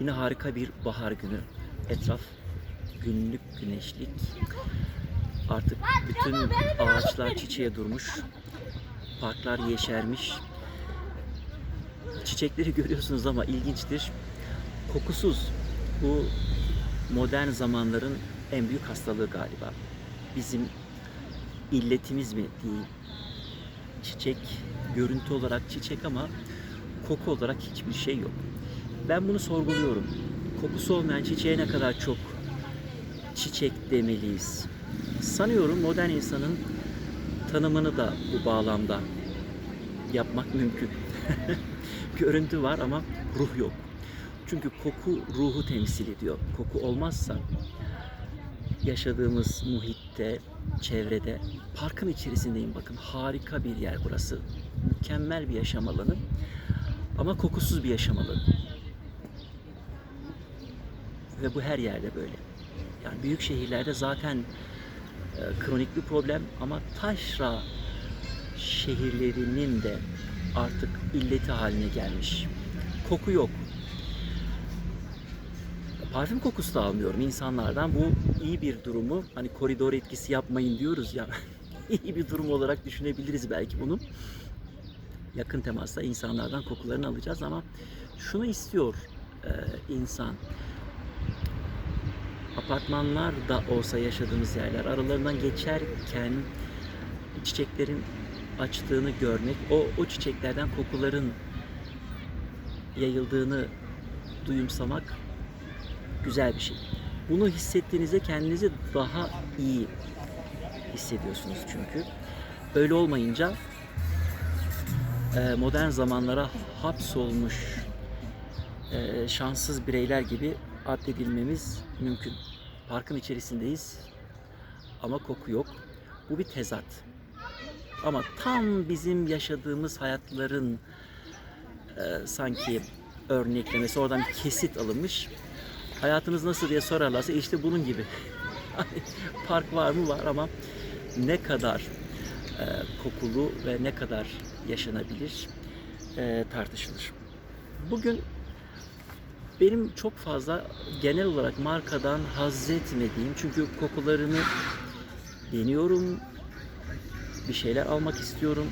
Yine harika bir bahar günü. Etraf günlük güneşlik. Artık bütün ağaçlar çiçeğe durmuş. Parklar yeşermiş. Çiçekleri görüyorsunuz ama ilginçtir. Kokusuz. Bu modern zamanların en büyük hastalığı galiba. Bizim illetimiz mi diyeyim. Çiçek görüntü olarak çiçek ama koku olarak hiçbir şey yok. Ben bunu sorguluyorum. Kokusu olmayan çiçeğe ne kadar çok çiçek demeliyiz. Sanıyorum modern insanın tanımını da bu bağlamda yapmak mümkün. Görüntü var ama ruh yok. Çünkü koku ruhu temsil ediyor. Koku olmazsa yaşadığımız muhitte, çevrede, parkın içerisindeyim bakın. Harika bir yer burası. Mükemmel bir yaşam alanı. Ama kokusuz bir yaşam alanı. Ve bu her yerde böyle. Yani büyük şehirlerde zaten e, kronik bir problem ama taşra şehirlerinin de artık illeti haline gelmiş. Koku yok. Parfüm kokusu da almıyorum insanlardan. Bu iyi bir durumu. Hani koridor etkisi yapmayın diyoruz ya. iyi bir durum olarak düşünebiliriz belki bunu. Yakın temasla insanlardan kokularını alacağız ama şunu istiyor e, insan. Apartmanlar da olsa yaşadığımız yerler aralarından geçerken çiçeklerin açtığını görmek, o, o çiçeklerden kokuların yayıldığını duyumsamak güzel bir şey. Bunu hissettiğinizde kendinizi daha iyi hissediyorsunuz çünkü. Öyle olmayınca e, modern zamanlara hapsolmuş e, şanssız bireyler gibi addedilmemiz mümkün. Parkın içerisindeyiz ama koku yok. Bu bir tezat. Ama tam bizim yaşadığımız hayatların e, sanki örneklemesi, oradan bir kesit alınmış. Hayatınız nasıl diye sorarlarsa işte bunun gibi. Park var mı var ama ne kadar e, kokulu ve ne kadar yaşanabilir e, tartışılır. Bugün benim çok fazla genel olarak markadan haz etmediğim çünkü kokularını deniyorum, bir şeyler almak istiyorum,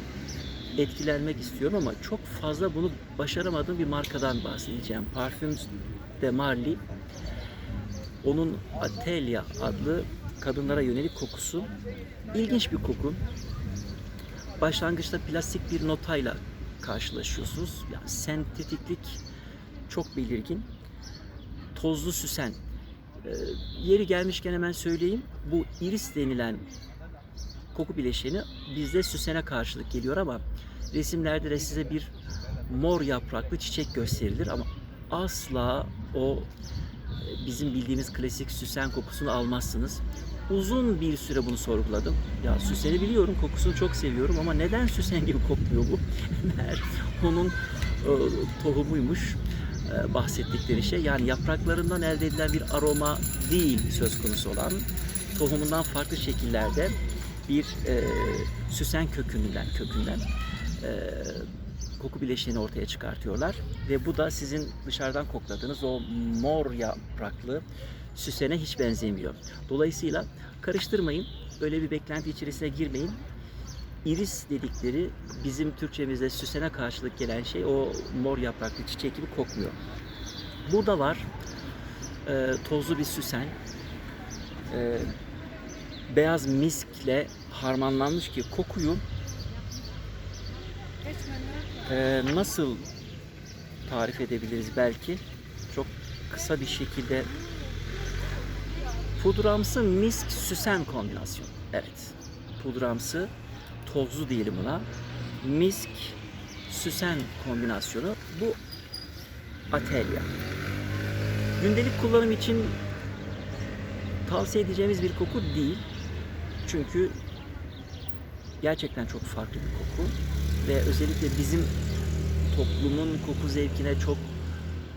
etkilenmek istiyorum ama çok fazla bunu başaramadığım bir markadan bahsedeceğim. Parfüm de Marly. Onun Atelia adlı kadınlara yönelik kokusu. İlginç bir koku. Başlangıçta plastik bir notayla karşılaşıyorsunuz. Yani sentetiklik çok belirgin. Tozlu süsen. Ee, yeri gelmişken hemen söyleyeyim. Bu iris denilen koku bileşeni bizde süsene karşılık geliyor ama resimlerde de size bir mor yapraklı çiçek gösterilir ama asla o e, bizim bildiğimiz klasik süsen kokusunu almazsınız. Uzun bir süre bunu sorguladım. Ya süseni biliyorum, kokusunu çok seviyorum ama neden süsen gibi kokmuyor bu? Meğer onun e, tohumuymuş e, bahsettikleri şey. Yani yapraklarından elde edilen bir aroma değil söz konusu olan. Tohumundan farklı şekillerde bir e, süsen kökünden kökünden e, koku bileşiğini ortaya çıkartıyorlar ve bu da sizin dışarıdan kokladığınız o mor yapraklı süsene hiç benzemiyor. Dolayısıyla karıştırmayın. Böyle bir beklenti içerisine girmeyin. İris dedikleri bizim Türkçemizde süsene karşılık gelen şey o mor yapraklı çiçek gibi kokmuyor. Burada var e, tozlu bir süsen. E, beyaz miskle harmanlanmış ki kokuyu e, nasıl tarif edebiliriz belki çok kısa bir şekilde pudramsı misk süsen kombinasyon. Evet. Pudramsı tozlu diyelim buna. Misk süsen kombinasyonu. Bu Atelia. Gündelik kullanım için tavsiye edeceğimiz bir koku değil. Çünkü gerçekten çok farklı bir koku ve özellikle bizim toplumun koku zevkine çok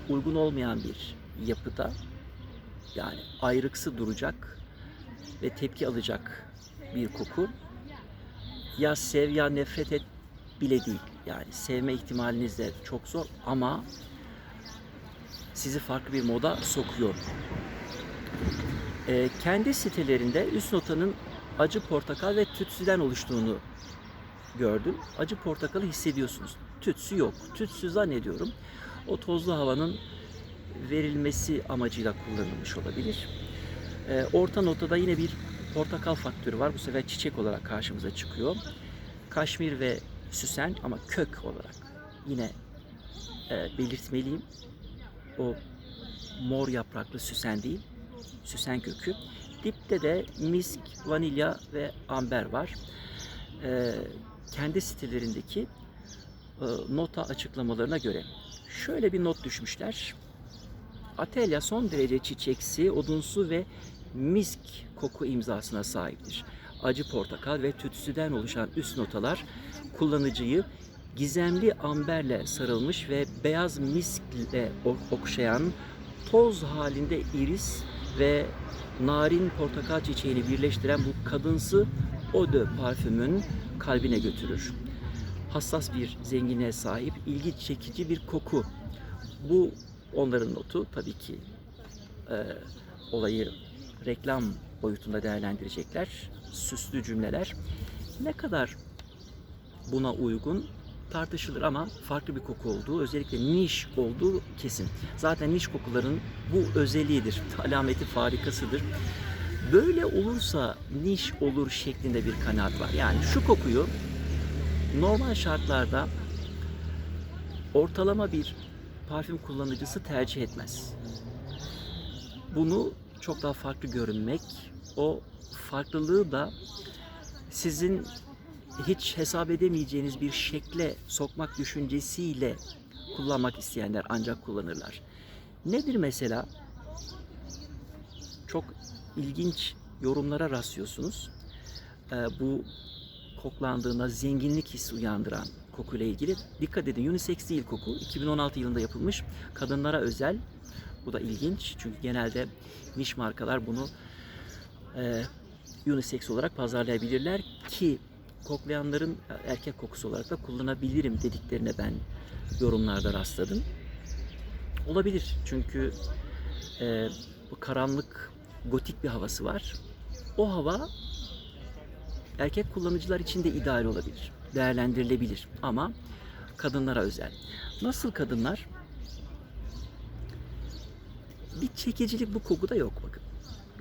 uygun olmayan bir yapıda yani ayrıksı duracak ve tepki alacak bir koku. Ya sev ya nefret et bile değil. Yani sevme ihtimaliniz de çok zor ama sizi farklı bir moda sokuyor. Ee, kendi sitelerinde üst notanın acı portakal ve tütsüden oluştuğunu gördüm. Acı portakalı hissediyorsunuz. Tütsü yok. Tütsü zannediyorum o tozlu havanın verilmesi amacıyla kullanılmış olabilir. Ee, orta notada yine bir portakal faktörü var. Bu sefer çiçek olarak karşımıza çıkıyor. Kaşmir ve süsen ama kök olarak yine e, belirtmeliyim. O mor yapraklı süsen değil, süsen kökü. Dipte de misk, vanilya ve amber var. Ee, kendi sitelerindeki e, nota açıklamalarına göre şöyle bir not düşmüşler. Atelya son derece çiçeksi, odunsu ve misk koku imzasına sahiptir. Acı portakal ve tütsüden oluşan üst notalar kullanıcıyı gizemli amberle sarılmış ve beyaz miskle okşayan toz halinde iris ve narin portakal çiçeğini birleştiren bu kadınsı eau de parfümün kalbine götürür. Hassas bir zenginliğe sahip, ilgi çekici bir koku. Bu onların notu tabii ki e, olayı reklam boyutunda değerlendirecekler. Süslü cümleler. Ne kadar buna uygun tartışılır ama farklı bir koku olduğu, özellikle niş olduğu kesin. Zaten niş kokuların bu özelliğidir, alameti farikasıdır. Böyle olursa niş olur şeklinde bir kanaat var. Yani şu kokuyu normal şartlarda ortalama bir parfüm kullanıcısı tercih etmez. Bunu çok daha farklı görünmek, o farklılığı da sizin hiç hesap edemeyeceğiniz bir şekle sokmak düşüncesiyle kullanmak isteyenler ancak kullanırlar. Nedir mesela? Çok ilginç yorumlara rastlıyorsunuz. Ee, bu koklandığında zenginlik hissi uyandıran kokuyla ilgili. Dikkat edin unisex değil koku. 2016 yılında yapılmış. Kadınlara özel. Bu da ilginç. Çünkü genelde niş markalar bunu e, unisex olarak pazarlayabilirler ki koklayanların erkek kokusu olarak da kullanabilirim dediklerine ben yorumlarda rastladım. Olabilir çünkü e, bu karanlık, gotik bir havası var. O hava erkek kullanıcılar için de ideal olabilir, değerlendirilebilir ama kadınlara özel. Nasıl kadınlar? Bir çekicilik bu kokuda yok bakın.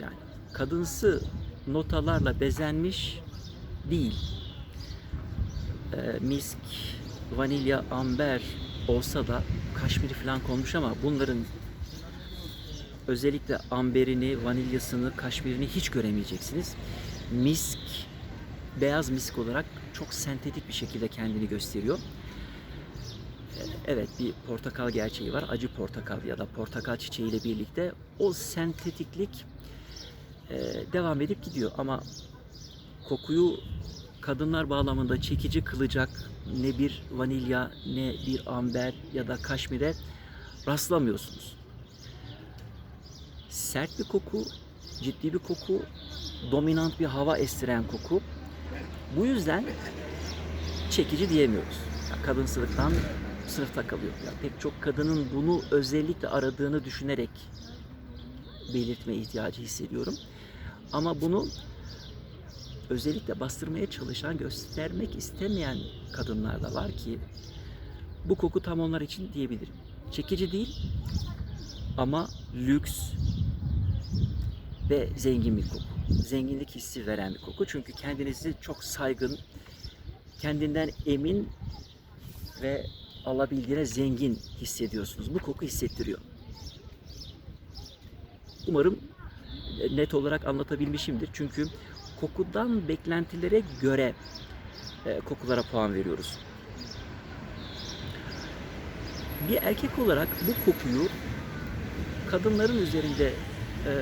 Yani kadınsı notalarla bezenmiş değil. Ee, misk, vanilya, amber olsa da kaşmiri falan konmuş ama bunların özellikle amberini, vanilyasını, kaşmirini hiç göremeyeceksiniz. Misk, beyaz misk olarak çok sentetik bir şekilde kendini gösteriyor. Ee, Evet bir portakal gerçeği var. Acı portakal ya da portakal çiçeği ile birlikte o sentetiklik e, devam edip gidiyor. Ama kokuyu kadınlar bağlamında çekici kılacak ne bir vanilya ne bir amber ya da kaşmire rastlamıyorsunuz. Sert bir koku, ciddi bir koku, dominant bir hava estiren koku. Bu yüzden çekici diyemiyoruz. Kadınsılıktan sınıfta kalıyor. Ya pek çok kadının bunu özellikle aradığını düşünerek belirtme ihtiyacı hissediyorum. Ama bunu özellikle bastırmaya çalışan, göstermek istemeyen kadınlar da var ki bu koku tam onlar için diyebilirim. Çekici değil ama lüks ve zengin bir koku. Zenginlik hissi veren bir koku. Çünkü kendinizi çok saygın, kendinden emin ve alabildiğine zengin hissediyorsunuz. Bu koku hissettiriyor. Umarım net olarak anlatabilmişimdir. Çünkü kokudan beklentilere göre e, kokulara puan veriyoruz. Bir erkek olarak bu kokuyu kadınların üzerinde e,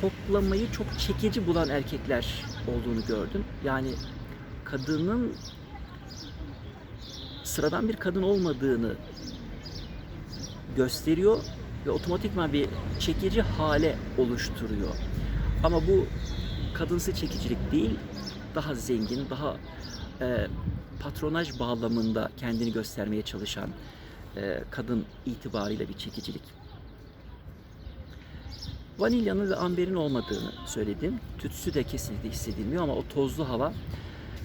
koklamayı çok çekici bulan erkekler olduğunu gördüm. Yani kadının sıradan bir kadın olmadığını gösteriyor ve otomatikman bir çekici hale oluşturuyor. Ama bu kadınsı çekicilik değil, daha zengin, daha e, patronaj bağlamında kendini göstermeye çalışan e, kadın itibarıyla bir çekicilik. Vanilyanın ve amberin olmadığını söyledim. Tütsü de kesinlikle hissedilmiyor ama o tozlu hava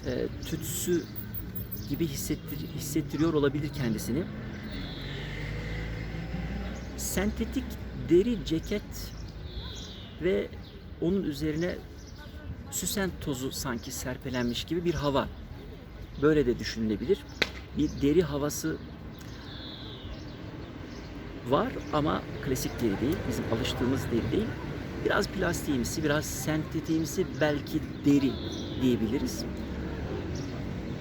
e, tütsü gibi hissettir, hissettiriyor olabilir kendisini. Sentetik deri ceket ve onun üzerine süsen tozu sanki serpelenmiş gibi bir hava. Böyle de düşünülebilir. Bir deri havası var ama klasik deri değil. Bizim alıştığımız deri değil. Biraz plastiğimsi, biraz sentetiğimsi belki deri diyebiliriz.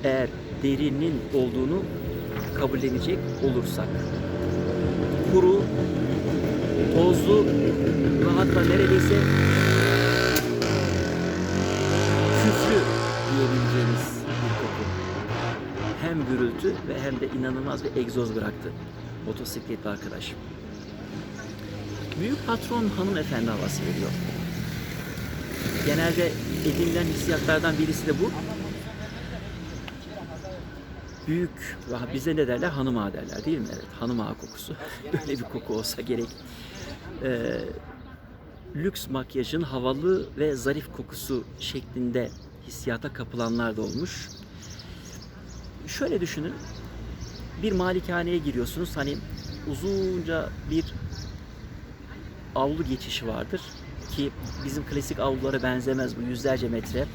Eğer derinin olduğunu kabullenecek olursak. Kuru, tozlu ve hatta neredeyse küflü diyebileceğimiz bir koku. Hem gürültü ve hem de inanılmaz bir egzoz bıraktı motosikletli arkadaş. Büyük patron hanımefendi havası veriyor. Genelde edinilen hissiyatlardan birisi de bu. Büyük, bize ne derler? Hanım ağa derler değil mi? Evet, hanım ağa kokusu. Böyle bir koku olsa gerek. Ee, lüks makyajın havalı ve zarif kokusu şeklinde hissiyata kapılanlar da olmuş. Şöyle düşünün, bir malikaneye giriyorsunuz. Hani uzunca bir avlu geçişi vardır ki bizim klasik avlulara benzemez bu yüzlerce metre.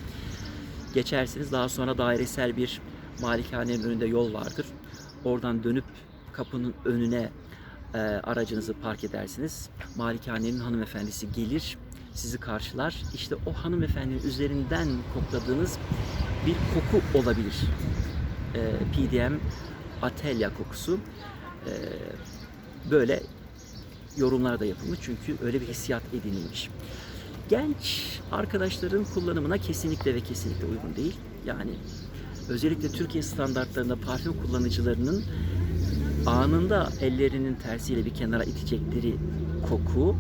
Geçersiniz daha sonra dairesel bir malikanenin önünde yol vardır. Oradan dönüp kapının önüne e, aracınızı park edersiniz. Malikanenin hanımefendisi gelir, sizi karşılar. İşte o hanımefendinin üzerinden kokladığınız bir koku olabilir. E, PDM Atelya kokusu e, böyle yorumlar da yapılmış çünkü öyle bir hissiyat edinilmiş. Genç arkadaşların kullanımına kesinlikle ve kesinlikle uygun değil. Yani özellikle Türkiye standartlarında parfüm kullanıcılarının anında ellerinin tersiyle bir kenara itecekleri koku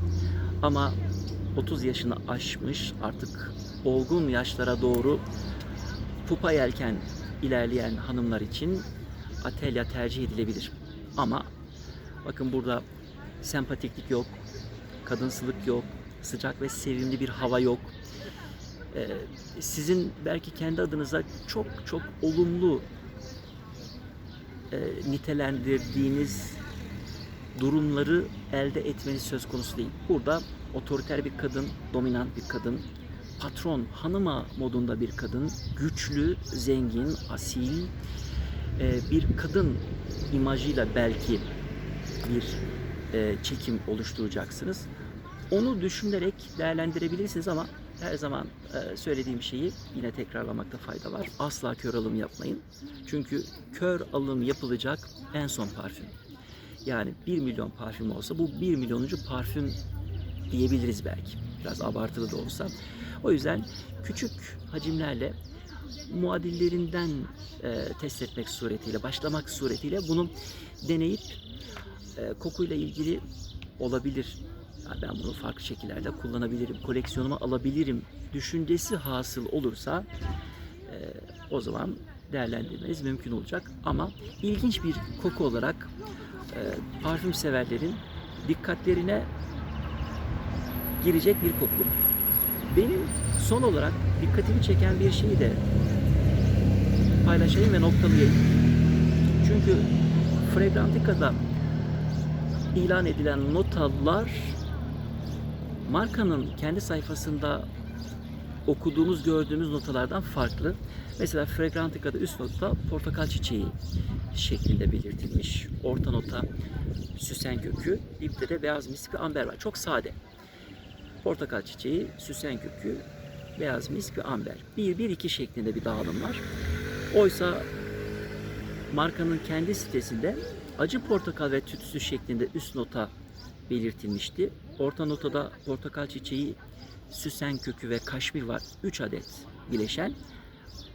ama 30 yaşını aşmış artık olgun yaşlara doğru pupa yelken ilerleyen hanımlar için Atelya tercih edilebilir. Ama bakın burada sempatiklik yok, kadınsılık yok, sıcak ve sevimli bir hava yok. Ee, sizin belki kendi adınıza çok çok olumlu e, nitelendirdiğiniz durumları elde etmeniz söz konusu değil. Burada otoriter bir kadın, dominant bir kadın, patron, hanıma modunda bir kadın, güçlü, zengin, asil, e, bir kadın imajıyla belki bir e, çekim oluşturacaksınız. Onu düşünerek değerlendirebilirsiniz ama her zaman e, söylediğim şeyi yine tekrarlamakta fayda var. Asla kör alım yapmayın. Çünkü kör alım yapılacak en son parfüm. Yani 1 milyon parfüm olsa bu 1 milyonuncu parfüm diyebiliriz belki. Biraz abartılı da olsa. O yüzden küçük hacimlerle muadillerinden e, test etmek suretiyle, başlamak suretiyle bunu deneyip e, kokuyla ilgili olabilir. Ben bunu farklı şekillerde kullanabilirim, koleksiyonuma alabilirim düşüncesi hasıl olursa e, o zaman değerlendirmeniz mümkün olacak. Ama ilginç bir koku olarak e, parfüm severlerin dikkatlerine girecek bir koku. Benim son olarak dikkatimi çeken bir şeyi de paylaşayım ve noktalayayım. Çünkü Fragrantica'da ilan edilen notalar markanın kendi sayfasında okuduğumuz, gördüğümüz notalardan farklı. Mesela Fragrantica'da üst nota portakal çiçeği şeklinde belirtilmiş. Orta nota süsen kökü, dipte de beyaz misk ve amber var. Çok sade. Portakal çiçeği, süsen kökü, beyaz misk ve amber. 1-1-2 şeklinde bir dağılım var. Oysa markanın kendi sitesinde acı portakal ve tütsü şeklinde üst nota belirtilmişti. Orta notada portakal çiçeği, süsen kökü ve kaşmir var. 3 adet bileşen.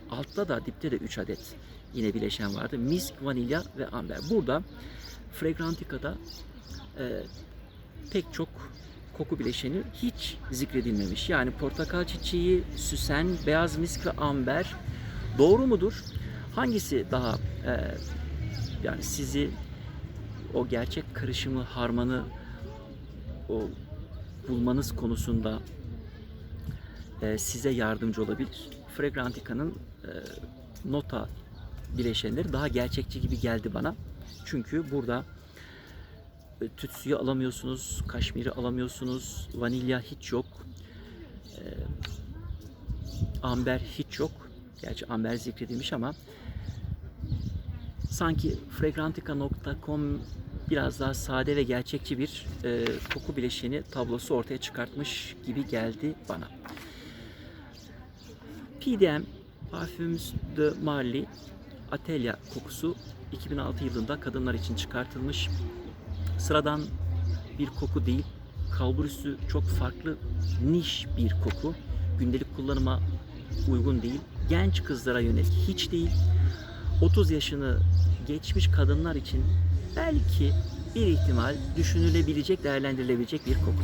Altta da dipte de 3 adet yine bileşen vardı. Misk, vanilya ve amber. Burada Fragrantica'da e, pek çok koku bileşeni hiç zikredilmemiş. Yani portakal çiçeği, süsen, beyaz misk ve amber doğru mudur? Hangisi daha e, yani sizi o gerçek karışımı, harmanı, o bulmanız konusunda e, size yardımcı olabilir. Fragrantica'nın e, nota bileşenleri daha gerçekçi gibi geldi bana. Çünkü burada e, tütsüyü alamıyorsunuz, kaşmiri alamıyorsunuz, vanilya hiç yok. E, amber hiç yok. Gerçi amber zikredilmiş ama sanki fragrantica.com biraz daha sade ve gerçekçi bir e, koku bileşeni tablosu ortaya çıkartmış gibi geldi bana. PDM Parfums de Marly Atelia kokusu 2006 yılında kadınlar için çıkartılmış. Sıradan bir koku değil. Kalburüsü çok farklı niş bir koku. Gündelik kullanıma uygun değil. Genç kızlara yönelik hiç değil. 30 yaşını geçmiş kadınlar için belki bir ihtimal düşünülebilecek, değerlendirilebilecek bir koku.